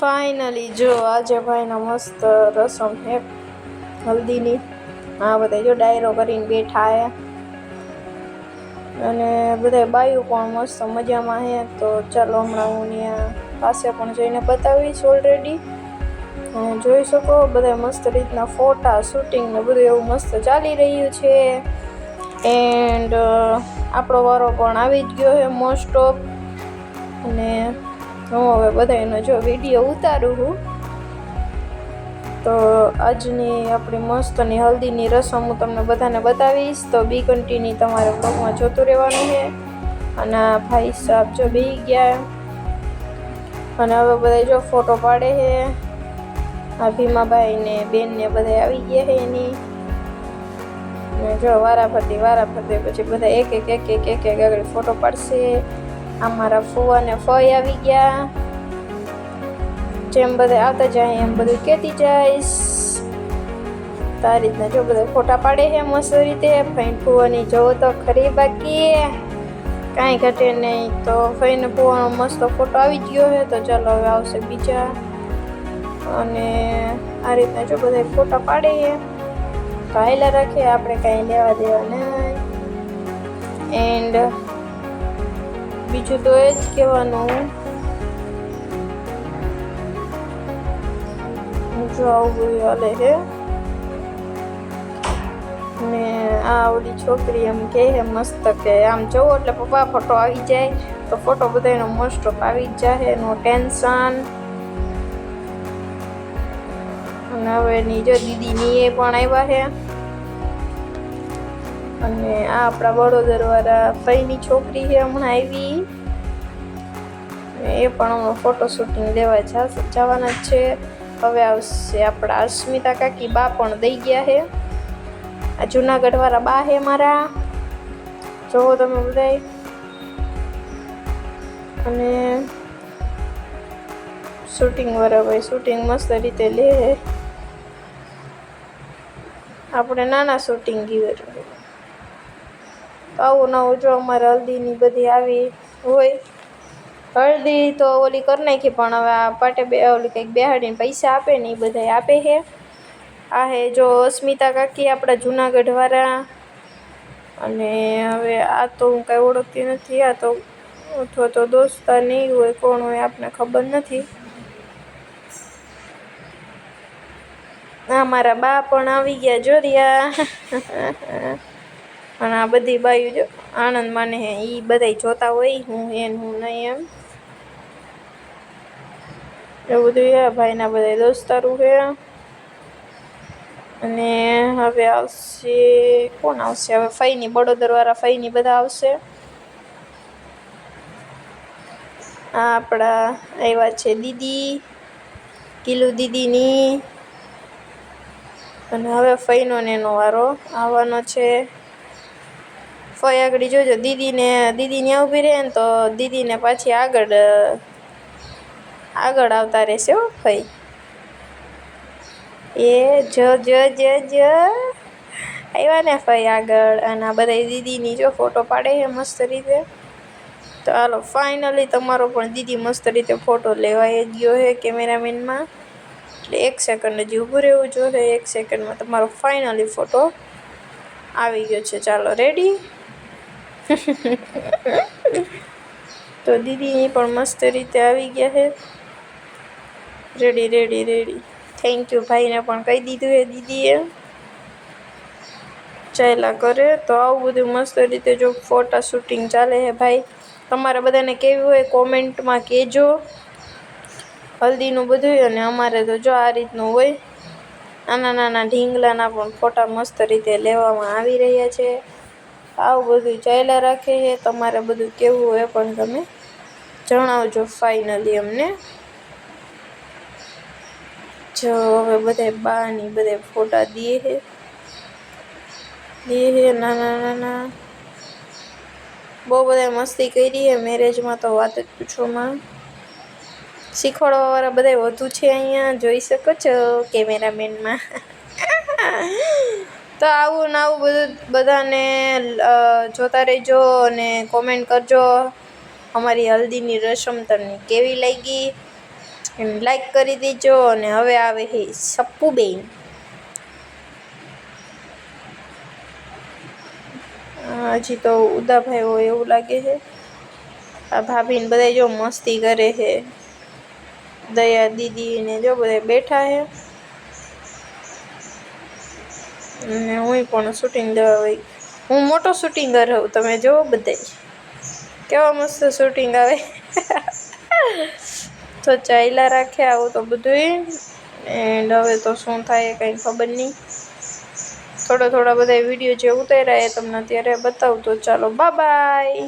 Finally જો આજે ભાઈના મસ્ત રસમ હે હલ્દીની. આ બધા જો ડાયરો કરીને બેઠા હે. અને બધા બાયું પણ મસ્ત મજામાં હે. તો ચાલો હમણાં હું ત્યાં પાસે પણ જઈને બતાવીશ ઓલરેડી અને જોઈ શકો બધા મસ્ત રીતના ફોટા શૂટિંગ ને બધું એવું મસ્ત ચાલી રહ્યું છે. એન્ડ આપણો વારો પણ આવી જ ગયો છે મોસ્ટ ઓફ અને હું હવે બધાનો જો વીડિયો ઉતારું છું, તો આજની આપણી મસ્તની હલ્દીની રસમ હું તમને બધાને બતાવીશ. તો બી કન્ટીન્યુ તમારે બ્લોગમાં જોતું રહેવાનું છે. અને ભાઈ સાહેબ જો બી ગયા. અને હવે બધા જો ફોટો પાડે છે. આ ભીમાભાઈ ને બેન ને બધા આવી ગયા છે એની. ને જો વારા ફરતી વારા ફરતી પછી બધા એક એક એક એક એક એક આગળ ફોટો પાડશે. આ મારા ફુવા ને ફઈ આવી ગયા. જેમ બધે આવતા જાય, એમ બધું કહેતી જઈશ. તારી રીતના જો બધા ફોટા પાડે છે મસ્ત રીતે. ફઈન ફુવાની જોવો તો ખરી બાકી. કાંઈ ઘટે નહીં. તો ફઈને ફુવાનો મસ્ત ફોટો આવી ગયો છે. તો ચાલો હવે આવશે બીજા. અને આ રીતના જો બધા ફોટા પાડે છે. કાયલા રાખે. આપણે કાંઈ લેવા દેવા નહીં. એન્ડ બીજું તો એ જ કહેવાનું. જો આવું હાલે છે. ને આ ઓલી છોકરી એમ કે મસ્ત કે આમ જવું એટલે પપ્પા ફોટો આવી જાય તો ફોટો બધાનો મોસ્ટ ઓફ આવી જ જાય, નો ટેન્શન અને હવે એની જો દીદીની એ પણ આવ્યા છે. અને આ આપણા વડોદરવાળા ભાઈની છોકરી છે હમણાં આવી. એ પણ હમણાં ફોટો શૂટિંગ લેવા જવાના જ છે. હવે આવશે આપણા અસ્મિતા કાકી, બા પણ દઈ ગયા છે. આ જુનાગઢ વાળા બા છે મારા. જોવો તમે બધાય. અને શૂટિંગ ભાઈ શૂટિંગ મસ્ત રીતે લે. આપણે નાના શૂટિંગ ગીવર આવું નવું જો અમારે હલ્દીની બધી આવી હોય. હળદી તો ઓલી કરી નાખી, પણ હવે આ પાટે બે ઓલી કંઈક બેહાડીને પૈસા આપે ને એ બધા આપે છે. આ હે જો અસ્મિતા કાકી આપણા જૂનાગઢવાળા અને હવે આ તો હું કાંઈ ઓળખતી નથી, આ તો અથવા તો દોસ્તા નહીં હોય, કોણ હોય આપને ખબર નથી. આ મારા બા પણ આવી ગયા જોરિયા અને આ બધી બાયું જો આનંદ માને હે એ બધાય જોતા હોય, હું એન હું નહીં એમ. એવું બધું હે ભાઈના બધા દોસ્તારું છે. અને હવે આવશે, કોણ આવશે? હવે ફઈની બડોદરવાળા ફઈની બધા આવશે. આ આપણા આવ્યા છે દીદી, કિલુ દીદીની. અને હવે ફઈનો ને એનો વારો આવવાનો છે. ફઈ આગળ જોજો. દીદીને દીદી ઊભી રહે ને તો દીદીને પાછી આગળ આગળ આવતા રહેશે હો ફઈ. એ જો જો જો જો. આવ્યા ને ફઈ આગળ. અને આ બધા દીદીની જો ફોટો પાડે છે મસ્ત રીતે. તો હાલો, ફાઇનલી તમારો પણ દીદી મસ્ત રીતે ફોટો લેવાઈ ગયો છે કેમેરામેનમાં. એટલે એક સેકન્ડ હજી ઊભું રહેવું જોઈએ એક સેકન્ડમાં તમારો ફાઇનલી ફોટો આવી ગયો છે. ચાલો, રેડી? તો દીદીની પણ મસ્ત રીતે આવી ગયા છે. Ready ready ready thank you ભાઈને પણ કહી દીધું હે દીદીએ. ચાલ્યા કરે. તો આવું બધું મસ્ત રીતે જો ફોટા શૂટિંગ ચાલે હે ભાઈ. તમારે બધાને કેવી હોય કોમેન્ટમાં કહેજો. હલ્દીનું બધું અને અમારે તો જો આ રીતનું હોય. નાના નાના ઢીંગલાના પણ ફોટા મસ્ત રીતે લેવામાં આવી રહ્યા છે. આવું બધું ચાલ્યા રાખે છે. તમારે બધું કેવું હોય પણ તમે જણાવજો ફાઇનલી અમને. જો હવે બધા બાની બધે ફોટા દે છે દે છે નાના નાના બહુ બધા મસ્તી કરી છે મેરેજમાં તો વાત જ પૂછોમાં શીખવાડવાવાળા બધા વધુ છે અહીંયા. જોઈ શકો છો કેમેરામેનમાં તો આવું ને આવું બધું બધાને જોતા રહેજો અને કોમેન્ટ કરજો. અમારી હલ્દીની રસમ તમને કેવી લાગી? એને લાઈક કરી દેજો અને હવે આવે છે સપ્પુબેન. હજી તો ઉદાભાઈ હોય એવું લાગે છે. આ ભાભીને બધા જો મસ્તી કરે છે. દયા દીદી ને જો બધા બેઠા છે. અને હું પણ શૂટિંગ દેવા હોય હું મોટો શૂટિંગર હોઉં, તમે જોવો બધાય. કેવા મસ્ત શૂટિંગ આવે. તો ચાલ્યા રાખે આવું તો બધું એન્ડ હવે તો શું થાય કંઈ ખબર નહીં. થોડા થોડા બધા વીડિયો જે ઉતાર્યા એ તમને અત્યારે બતાવું. તો ચાલો બાય